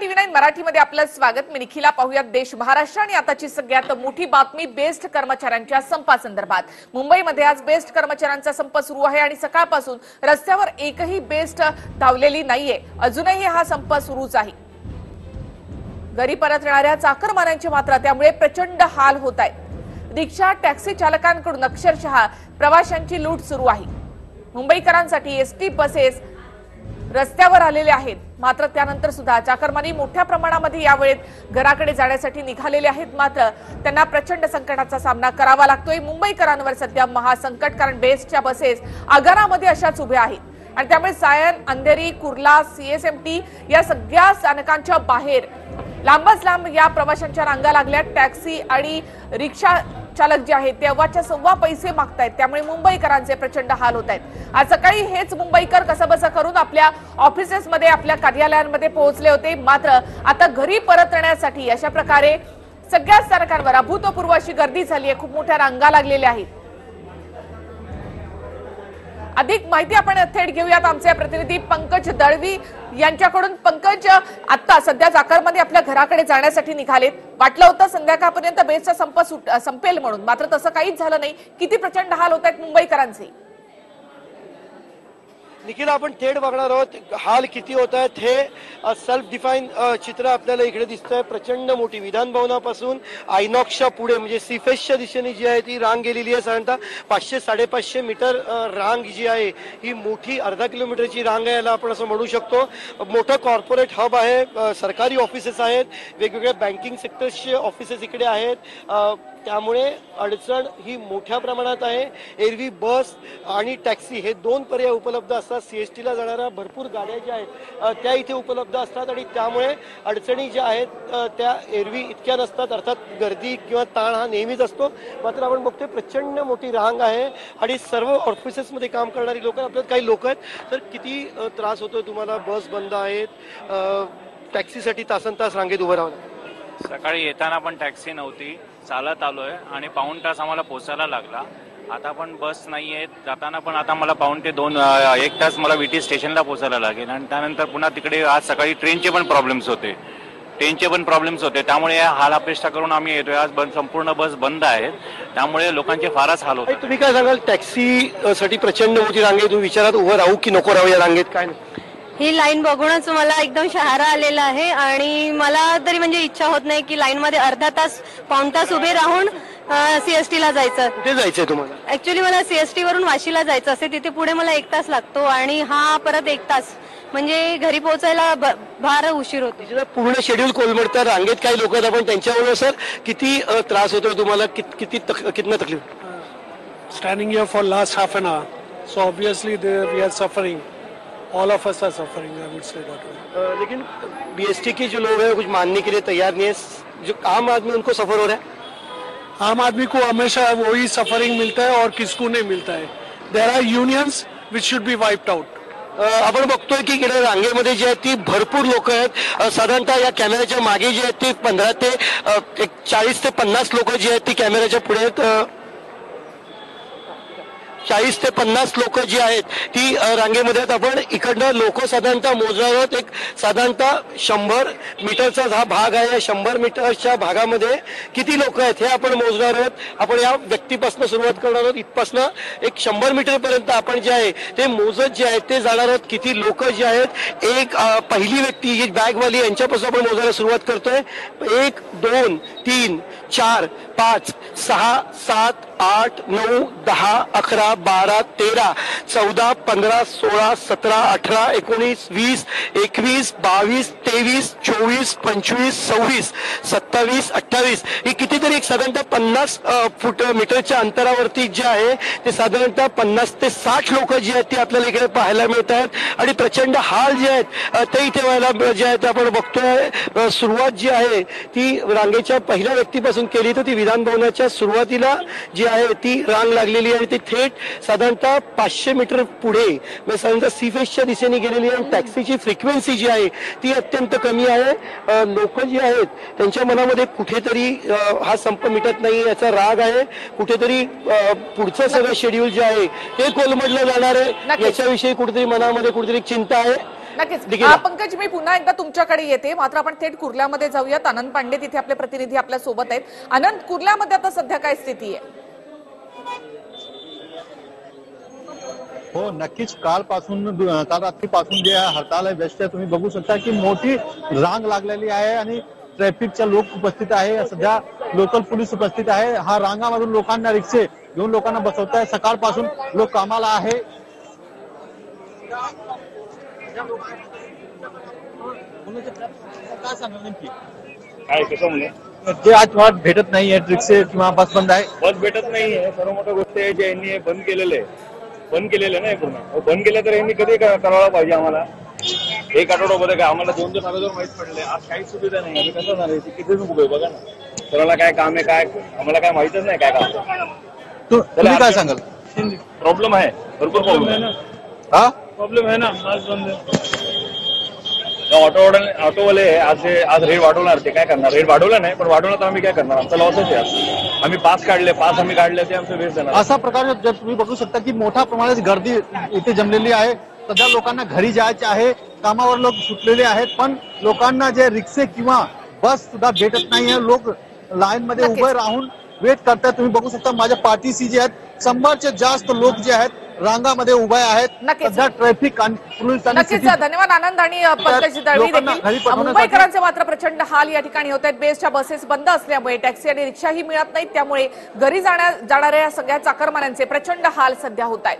TV nine मराठीमध्ये आपलं स्वागत? मी निखिला पाहूयात देश महाराष्ट्र आणि आताची सगळ्यात मोठी बातमी बेस्ट कर्मचाऱ्यांच्या संपासंदर्भात. मुंबईमध्ये आज बेस्ट कर्मचाऱ्यांचा संप सुरू आहे आणि सकाळपासून रस्त्यावर एकही बेस्ट धावलेली नाहीये. अजूनही हा संप सुरूच आहे. घरी परत येणाऱ्या चाकरमान्यांची मात्र त्यामुळे प्रचंड हाल होत आहेत रिक्षा टॅक्सी चालकांकडून अक्षरशः प्रवाशांची लूट सुरू आहे. मुंबईकरांसाठी एसटी बसेस रस्त्यावर आलेले आहेत. मात्र त्यानंतर सुद्धा चाकरमानी मोठ्या प्रमाणामध्ये यावेळेत घराकडे जाण्यासाठी निघालेले आहेत. मात्र त्यांना प्रचंड संकटाचा सामना करावा लागतोय. मुंबईकरांवर सध्या महासंकट कारण बेस्टच्या बसेस आगारामध्ये अशाच उभ्या आहेत. आणि त्यामुळे सायन अंधेरी कुर्ला सीएसएमटी या सगळ्या स्थानकांच्या बाहेर लांबच लांब या प्रवाशांच्या रांगा लागल्या टॅक्सी आणि रिक्षा चालक जे आहेत ते अव्वाच्या सव्वा पैसे मागतायत. त्यामुळे मुंबईकरांचे प्रचंड हाल होत आहेत आज सकाळी हेच मुंबईकर कसंबसं करून आपल्या ऑफिसेसमध्ये आपल्या कार्यालयांमध्ये पोहोचले होते. मात्र आता घरी परत येण्यासाठी अशा प्रकारे सगळ्याच स्थानकांवर अभूतपूर्व अशी गर्दी झाली आहे खूप मोठ्या रांगा लागलेल्या आहेत. अधिक माहिती आपण थेट घेऊयात. आमचे प्रतिनिधी पंकज दळवी यांच्याकडून. पंकज आता सध्या जाकरमध्ये आपल्या घराकडे जाण्यासाठी निघालेत. वाटलं होतं संध्याकाळपर्यंत बेसचा संप सुट- संपेल म्हणून. मात्र तसं काहीच झालं नाही. किती प्रचंड हाल होत आहेत मुंबईकरांचे. निखिल आपण थेट बघणार आहोत हाल किती होत आहेत हे सेल्फ डिफाईन चित्र आपल्याला इकडे दिसतंय. प्रचंड मोठी विधान भवनापासून आयनॉक्सच्या पुढे म्हणजे सिफेसच्या दिशेने जी आहे ती रांग गेलेली आहे साधारणतः पाचशे साडेपाचशे मीटर रांग जी आहे ही मोठी अर्धा किलोमीटरची रांग आहे याला आपण असं म्हणू शकतो. मोठं कॉर्पोरेट हब आहे सरकारी ऑफिसेस आहेत वेगवेगळ्या बँकिंग सेक्टर्सचे ऑफिसेस इकडे आहेत. त्यामुळे अडचण ही मोठ्या प्रमाणात आहे. एरवी बस आणि टॅक्सी हे दोन पर्याय उपलब्ध असतात. सी एस टीला जाणाऱ्या भरपूर गाड्या ज्या आहेत त्या इथे उपलब्ध असतात आणि त्यामुळे अडचणी ज्या आहेत त्या एरवी इतक्या नसतात. अर्थात गर्दी किंवा ताण हा नेहमीच असतो. मात्र आपण बघतोय प्रचंड मोठी रांग आहे आणि सर्व ऑफिसेसमध्ये काम करणारी लोक आपल्यात काही लोक आहेत. तर किती त्रास होतो तुम्हाला? बस बंद आहेत टॅक्सीसाठी तासन तास रांगेत उभं राहावं सकाळी येताना पण टॅक्सी नव्हती. चालत आलोय आणि पाऊण तास आम्हाला पोचायला लागला. आता पण बस नाही आहेत जाताना पण आता मला पाऊण ते दोन एक तास मला विटी स्टेशनला पोचायला लागेल. आणि त्यानंतर पुन्हा तिकडे आज सकाळी ट्रेनचे पण प्रॉब्लेम्स होते. ट्रेनचे पण प्रॉब्लेम्स होते. त्यामुळे हाल अपेक्षा करून आम्ही येतोय. आज संपूर्ण बस बंद आहेत त्यामुळे लोकांचे फारच हाल होते तुम्ही काय सांगाल? टॅक्सी साठी प्रचंड होती रांगेत तुम्ही विचारात उभं राहू की नको राहू या रांगेत? काय नाही. ही लाईन बघूनच मला एकदम शहारा आलेला आहे आणि मला तरी म्हणजे इच्छा होत नाही की लाईन मध्ये अर्धा तास पाऊण तास उभे राहून सीएसटी ला जायचं. कुठे जायचंय तुम्हाला? ऍक्च्युली मला सीएसटी वरून वाशीला जायचं असते तिथे पुढे मला एक तास लागतो आणि हा परत एक तास. म्हणजे घरी पोहोचायला ब- फार उशीर होतो. पूर्ण शेड्यूल कोलमडतं रांगेत काही लोक आहेत. आपण त्यांच्याबरोबर सर. किती अ, त्रास होतोय तुम्हाला? कित- किती तक- कितना तकलीफ? Standing here for last half an hour. So obviously we are suffering. All of us are suffering, I would say that way. लेकिन बीएसटी के जो लोग हैं कुछ मानने के लिए तैयार नहीं है। जो आम आदमी उनको सफ़र हो रहा है? आम आदमी को हमेशा वही सफरिंग मिलता है और किसको नहीं मिलता है। There are unions which should be wiped out आपण बघतोय की इकडे रांगेमध्ये जी आहेत ती भरपूर लोक आहेत. साधारणतः या कॅमेऱ्याच्या मागे जी आहेत ती पंधरा ते एक चाळीस ते पन्नास लोक जी आहेत ती कॅमेऱ्याच्या पुढे चाळीस ते पन्नास लोक जी आहेत ती रांगेमध्ये आहेत. आपण इकडनं लोक साधारणतः मोजणार आहोत एक साधारणतः शंभर मीटरचा हा भाग आहे. या शंभर मीटरच्या भागामध्ये किती लोक आहेत हे आपण मोजणार आहोत. आपण या व्यक्तीपासून सुरुवात करणार आहोत. इथपासनं एक शंभर मीटरपर्यंत आपण जे आहे ते मोजत जे आहेत ते जाणार आहोत. किती लोक जे आहेत एक पहिली व्यक्ती ही बॅगवाली यांच्यापासून आपण मोजायला सुरुवात करतोय. एक दोन तीन चार पाच सहा सात आठ नऊ दहा अकरा बारा तेरा चौदा पंधरा सोळा सतरा अठरा एकोणीस वीस एकवीस बावीस तेवीस चोवीस पंचवीस सव्वीस सत्तावीस अठ्ठावीस ही कितीतरी एक साधारणतः पन्नास फुट फूट मीटरच्या अंतरावरती जे आहे ते साधारणतः पन्नास ते साठ लोक जी आहेत ती आपल्याला इकडे पाहायला मिळत आहेत आणि प्रचंड हाल जे आहेत ते इथे व्हायला जे आहेत ते आपण बघतोय. सुरुवात जी आहे ती रांगेच्या पहिल्या व्यक्तीपासून केली तर ती विधान भवनाच्या सुरुवातीला जी आहे ती रांग लागलेली आहे. ती थेट साधारणतः पाचशे मीटर पुढे म्हणजे साधारणतः सी फेसच्या दिशेने गेलेली आहे आणि टॅक्सीची फ्रिक्वेन्सी जी आहे ती अत्यंत कमी आहे. लोक जी आहेत त्यांच्या मनामध्ये कुठेतरी हा संप मिटत नाही याचा राग आहे. कुठेतरी पुढचं सगळं शेड्यूल जे आहे ते कोलमडलं जाणार आहे. याच्याविषयी कुठेतरी मनामध्ये कुठेतरी चिंता आहे. नक्कीच. पंकज मी पुन्हा एकदा तुमच्याकडे येते. मात्र आपण थेट कुर्ल्यामध्ये जाऊयात. आनंद पांडे तिथे आपले प्रतिनिधी आपल्यासोबत आहेत. आनंद कुर्ल्यामध्ये आता सध्या काय स्थिती आहे? हो नक्कीच कालपासून दु- काल रात्रीपासून जे हरताल आहे बेस्ट आहे तुम्ही बघू शकता की मोठी रांग लागलेली आहे आणि ट्रॅफिकच्या लोक उपस्थित आहे. सध्या लोकल पोलीस उपस्थित आहे. हा रांगामधून लोकांना रिक्षे घेऊन लोकांना बसवत आहे. सकाळपासून लोक कामाला आहे. काय सांगाल नेमकी? काय कसं म्हणे जे आज वाट भेटत नाही आहेत रिक्षे किंवा बस बंद आहे. बस भेटत नाही आहे सर्व मोठ्या गोष्टी आहे जे यांनी बंद केलेलं आहे. बंद केलेलं आहे ना हे पूर्ण बंद केलं तर यांनी कधी क- करायला पाहिजे आम्हाला? एक आठवड्यामध्ये काय आम्हाला दोन दोन अगोदर माहीत पडले आज काहीच सुविधा नाही. आम्ही कसं आहे? किती उभे बघा ना. कोणाला काय काम आहे काय? आम्हाला काय माहितच नाही काय काम. तु- तुम्ही काय सांगाल? प्रॉब्लेम आहे. भरपूर प्रॉब्लेम आहे. हा? प्रॉब्लेम आहे ना. आज बंद ऑटो ऑटोवाले आज आज रेट वाढवणार ते काय करणार? रेट वाढवला नाही पण वाढवला तर आम्ही काय करणार? आमचा लॉसच आहे आज. आम्ही पास काढले पास आम्ही काढले ते आमचं वेस्ट जाणार. अशा प्रकारे जर तुम्ही बघू शकता की मोठ्या प्रमाणात गर्दी इथे जमलेली आहे. सध्या लोकांना घरी जायचे आहे कामावर लोक सुटलेले आहेत पण लोकांना जे रिक्षे किंवा बस सुद्धा भेटत नाहीये. लोक लाईन मध्ये. उभे राहून वेट करतात तुम्ही बघू शकता माझ्या पाठीशी जे आहेत शंभरचे जास्त लोक जे आहेत रांगामध्ये उभे आहेत. नक्कीच. सध्या ट्रॅफिक नक्कीच धन्यवाद आनंद आणि पंकज दळवी देखील. मुंबईकरांचे मात्र प्रचंड हाल या ठिकाणी होत आहेत. बेस्टच्या बसेस बंद असल्यामुळे टॅक्सी आणि रिक्षाही मिळत नाहीत. त्यामुळे घरी जाण्या जाणाऱ्या सगळ्या चाकरमान्यांचे प्रचंड हाल सध्या होत आहेत.